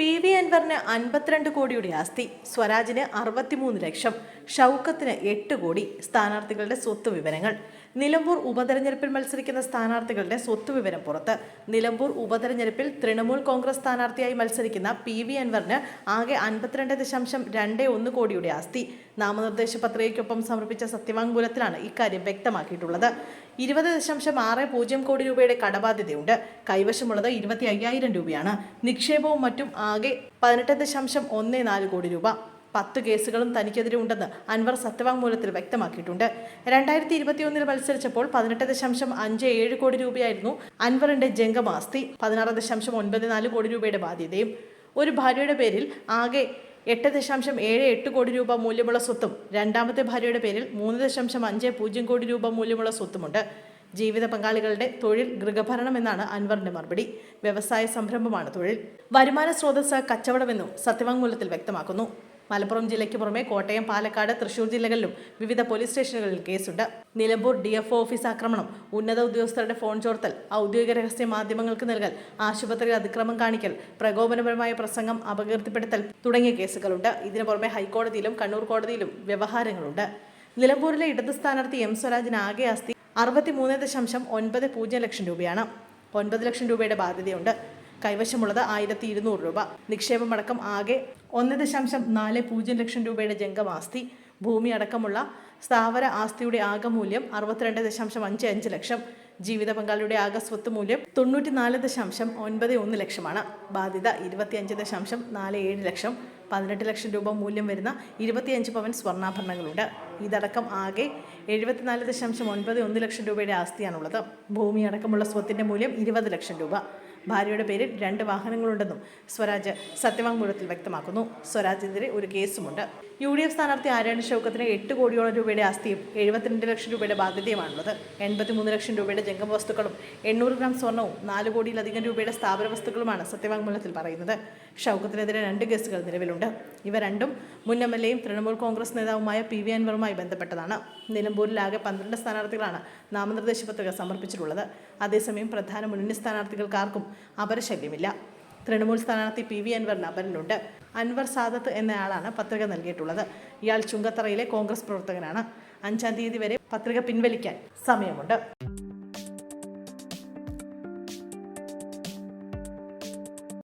P V അൻവറിന് അൻപത്തിരണ്ട് കോടിയുടെ ആസ്തി സ്വരാജിന് അറുപത്തിമൂന്ന് ലക്ഷം ഷൗക്കത്തിന് എട്ട് കോടി സ്ഥാനാർത്ഥികളുടെ സ്വത്ത് വിവരങ്ങൾ. നിലമ്പൂർ ഉപതെരഞ്ഞെടുപ്പിൽ മത്സരിക്കുന്ന സ്ഥാനാർത്ഥികളുടെ സ്വത്ത് വിവരം പുറത്ത്. നിലമ്പൂർ ഉപതെരഞ്ഞെടുപ്പിൽ തൃണമൂൽ കോൺഗ്രസ് സ്ഥാനാർത്ഥിയായി മത്സരിക്കുന്ന പി വി അൻവറിന് ആകെ അൻപത്തിരണ്ട് ദശാംശം രണ്ട് ഒന്ന് കോടിയുടെ ആസ്തി. നാമനിർദ്ദേശ പത്രികയ്ക്കൊപ്പം സമർപ്പിച്ച സത്യവാങ്മൂലത്തിലാണ് ഇക്കാര്യം വ്യക്തമാക്കിയിട്ടുള്ളത്. ഇരുപത് ദശാംശം ആറ് പൂജ്യം കോടി രൂപയുടെ കടബാധ്യതയുണ്ട്. കൈവശമുള്ളത് ഇരുപത്തി അയ്യായിരം രൂപയാണ്. നിക്ഷേപവും മറ്റും ആകെ പതിനെട്ട് ദശാംശം ഒന്ന് നാല് കോടി രൂപ. പത്ത് കേസുകളും തനിക്കെതിരെ ഉണ്ടെന്ന് അൻവർ സത്യവാങ്മൂലത്തിൽ വ്യക്തമാക്കിയിട്ടുണ്ട്. രണ്ടായിരത്തി ഇരുപത്തിയൊന്നിൽ മത്സരിച്ചപ്പോൾ പതിനെട്ട് ദശാംശം അഞ്ച് ഏഴ് കോടി രൂപയായിരുന്നു അൻവറിന്റെ ജംഗമാസ്തി പതിനാറ് ദശാംശം ഒൻപത് നാല് കോടി രൂപയുടെ ബാധ്യതയും. ഒരു ഭാര്യയുടെ പേരിൽ ആകെ എട്ട് ദശാംശം ഏഴ് എട്ട് കോടി രൂപ മൂല്യമുള്ള സ്വത്തും രണ്ടാമത്തെ ഭാര്യയുടെ പേരിൽ മൂന്ന് ദശാംശം അഞ്ച് പൂജ്യം കോടി രൂപ മൂല്യമുള്ള സ്വത്തുമുണ്ട്. ജീവിത പങ്കാളികളുടെ തൊഴിൽ ഗൃഹഭരണം എന്നാണ് അൻവറിന്റെ മറുപടി. വ്യവസായ സംരംഭമാണ് തൊഴിൽ. വരുമാന സ്രോതസ് കച്ചവടമെന്നും സത്യവാങ്മൂലത്തിൽ വ്യക്തമാക്കുന്നു. മലപ്പുറം ജില്ലയ്ക്ക് പുറമെ കോട്ടയം പാലക്കാട് തൃശൂർ ജില്ലകളിലും വിവിധ പോലീസ് സ്റ്റേഷനുകളിൽ കേസുണ്ട്. നിലമ്പൂർ ഡി എഫ് ഓഫീസ് ആക്രമണം ഉന്നത ഉദ്യോഗസ്ഥരുടെ ഫോൺ ചോർത്തൽ ഔദ്യോഗിക രഹസ്യ മാധ്യമങ്ങൾക്ക് നൽകൽ ആശുപത്രിയിൽ അതിക്രമം കാണിക്കൽ പ്രകോപനപരമായ പ്രസംഗം അപകീർത്തിപ്പെടുത്തൽ തുടങ്ങിയ കേസുകളുണ്ട്. ഇതിനു പുറമെ ഹൈക്കോടതിയിലും കണ്ണൂർ കോടതിയിലും വ്യവഹാരങ്ങളുണ്ട്. നിലമ്പൂരിലെ ഇടത് സ്ഥാനാർത്ഥി എം സ്വരാജിന് ആകെ ആസ്തി അറുപത്തിമൂന്ന് ദശാംശം ഒൻപത് പൂജ്യം ലക്ഷം രൂപയാണ്. ഒൻപത് ലക്ഷം രൂപയുടെ ബാധ്യതയുണ്ട്. കൈവശമുള്ളത് ആയിരത്തി ഇരുന്നൂറ് രൂപ. നിക്ഷേപമടക്കം ആകെ ഒന്ന് ദശാംശം നാല് പൂജ്യം ലക്ഷം രൂപയുടെ ജംഗമാസ്തി. ഭൂമി അടക്കമുള്ള സ്ഥാവര ആസ്തിയുടെ ആകെ മൂല്യം അറുപത്തിരണ്ട് ദശാംശം അഞ്ച് അഞ്ച് ലക്ഷം. ജീവിത പങ്കാളിയുടെ ആകെ സ്വത്ത് മൂല്യം തൊണ്ണൂറ്റിനാല് ദശാംശം ഒൻപത് ഒന്ന് ലക്ഷമാണ്. ബാധ്യത ഇരുപത്തിയഞ്ച് ദശാംശം നാല് ഏഴ് ലക്ഷം. പതിനെട്ട് ലക്ഷം രൂപ മൂല്യം വരുന്ന ഇരുപത്തിയഞ്ച് പവൻ സ്വർണാഭരണങ്ങളുണ്ട്. ഇതടക്കം ആകെ എഴുപത്തിനാല് ദശാംശം ഒൻപത് ഒന്ന് ലക്ഷം രൂപയുടെ ആസ്തിയാണുള്ളത്. ഭൂമി അടക്കമുള്ള സ്വത്തിന്റെ മൂല്യം ഇരുപത് ലക്ഷം രൂപ. ഭാര്യയുടെ പേരിൽ രണ്ട് വാഹനങ്ങളുണ്ടെന്നും സ്വരാജ് സത്യവാങ്മൂലത്തിൽ വ്യക്തമാക്കുന്നു. സ്വരാജിനെതിരെ ഒരു കേസുമുണ്ട്. യു ഡി എഫ് സ്ഥാനാർത്ഥി ആരായണ ഷൗക്കത്തിന് എട്ട് കോടിയോളം രൂപയുടെ ആസ്തിയും എഴുപത്തിരണ്ട് ലക്ഷം രൂപയുടെ ബാധ്യതയുമാണുള്ളത്. എൺപത്തിമൂന്ന് ലക്ഷം രൂപയുടെ ജംഗം വസ്തുക്കളും എണ്ണൂറ് ഗ്രാം സ്വർണവും നാല് കോടിയിലധികം രൂപയുടെ സ്ഥാപന വസ്തുക്കളുമാണ് സത്യവാങ്മൂലത്തിൽ പറയുന്നത്. ഷൗക്കത്തിനെതിരെ രണ്ട് കേസുകൾ നിലവിലുണ്ട്. ഇവ രണ്ടും മുൻ എം എൽ എയും തൃണമൂൽ കോൺഗ്രസ് നേതാവുമായ പി വി അൻവറുമായി ബന്ധപ്പെട്ടതാണ്. നിലമ്പൂരിലാകെ പന്ത്രണ്ട് സ്ഥാനാർത്ഥികളാണ് നാമനിർദ്ദേശ പത്രിക സമർപ്പിച്ചിട്ടുള്ളത്. അതേസമയം പ്രധാന മുന്നണി സ്ഥാനാർത്ഥികൾക്കാർക്കും അപരശല്യമില്ല. തൃണമൂൽ സ്ഥാനാർത്ഥി പി വി അൻവറിന് അപരനുണ്ട്. അൻവർ സാദത്ത് എന്നയാളാണ് പത്രിക നൽകിയിട്ടുള്ളത്. ഇയാൾ ചുങ്കത്തറയിലെ കോൺഗ്രസ് പ്രവർത്തകനാണ്. അഞ്ചാം തീയതി വരെ പത്രിക പിൻവലിക്കാൻ സമയമുണ്ട്.